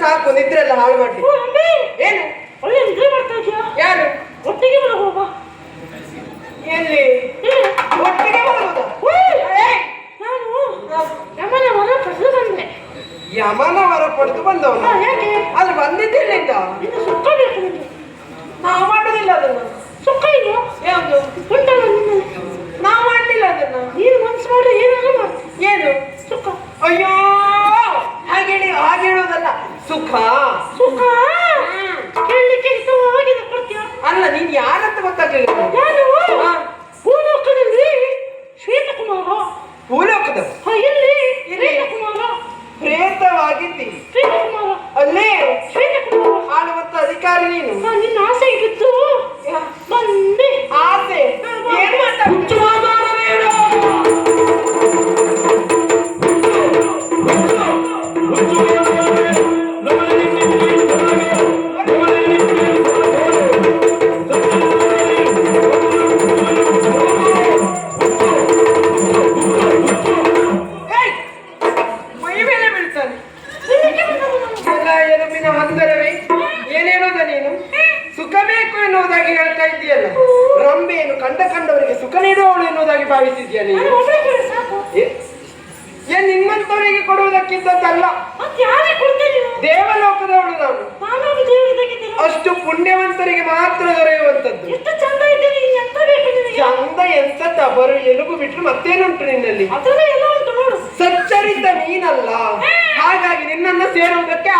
ಸಾಕು ನಿದ್ರೆ ಎಲ್ಲ ಹಾಳು ಮಾಡಿ ಓ, ಅಮ್ಮಿ! ಏನು ಒಳ್ಳೆ ನಿದ್ರೆ ಮಾಡ್ತಾ ಇದೀಯಾ ಯಾರು ಒಟ್ಟಿಗೆ ಬರ ಹೋಗ ಎಲ್ಲಿ ಒಟ್ಟಿಗೆ ಬರುವುದಾ? ಏಯ್! ನಾನು ಯಮನ ಮರ ಪಡೆದು ಬಂದೆ ಯಮನ ವರ ಪಡೆದು ಬಂದವನು. ಹೇಗೆ ಯಾಕೆ? ಅದು ಬಂದಿದ್ದಿಲ್ಲಿಂದ ಇನ್ನು ಸುಕ್ಕ ಬೇಕು ನಿಮಗೆ. ನಾವು ಮಾಡುದಿಲ್ಲ ಅದನ್ನು. ಸುಖ ಇದು ಯಾವುದು? ಉಂಟಲ್ಲ ನಾವು ಮಾಡಲಿಲ್ಲ ಅದನ್ನ. ನೀನು ಮನ್ಸು ಮಾಡಿ ಏನಾದ್ರು ಮಾಡ್ತೀನಿ ಏನು? ಸುಖ. ಅಯ್ಯೋ! ಹಾಗೆ ಹೇಳಿ ಹಾಗೆ ಹೇಳೋದಲ್ಲ ಸುಖ. ಸುಖ? ಕೇಳಲಿಕ್ಕೆ ಹಿತವಾಗಿದೆ ಕೊಡ್ತೀಯ ಅಲ್ಲ ನೀನ್ ಯಾರಂತ ಗೊತ್ತಾಗ್ಲಿಲ್ಲ. ನಾನು ನೀನು ಹಾ, ನಿನ್ನ ಆಸೆ ಬಿದ್ದು ಬಂದೆ ಸುಖ ಬೇಕು ಎನ್ನುವುದಾಗಿ ಹೇಳ್ತಾ ಇದ್ದೀಯಲ್ಲ. ರಂಬೆಯನ್ನು ಕಂಡ ಕಂಡವರಿಗೆ ಸುಖ ನೀಡುವವಳು ಎನ್ನುವುದಾಗಿ ಭಾವಿಸಿದ್ಯಾ ನೀನು? ಏನ್ ನಿಮ್ಮಂತವರಿಗೆ ಕೊಡುವುದಕ್ಕಿಂತದ್ದಲ್ಲ. ದೇವಲೋಕದವಳು ನಾನು. ಅಷ್ಟು ಪುಣ್ಯವಂತರಿಗೆ ಮಾತ್ರ ದೊರೆಯುವಂತದ್ದು ಚಂದ ಎಂತ ತಬರು ಎಲುಬು ಬಿಟ್ಟರು ಮತ್ತೇನುಂಟು ನಿನ್ನಲ್ಲಿ? ಸಚ್ಚರಿತ ನೀನಲ್ಲ. ಹಾಗಾಗಿ ನಿನ್ನನ್ನು ಸೇರುವುದಕ್ಕೆ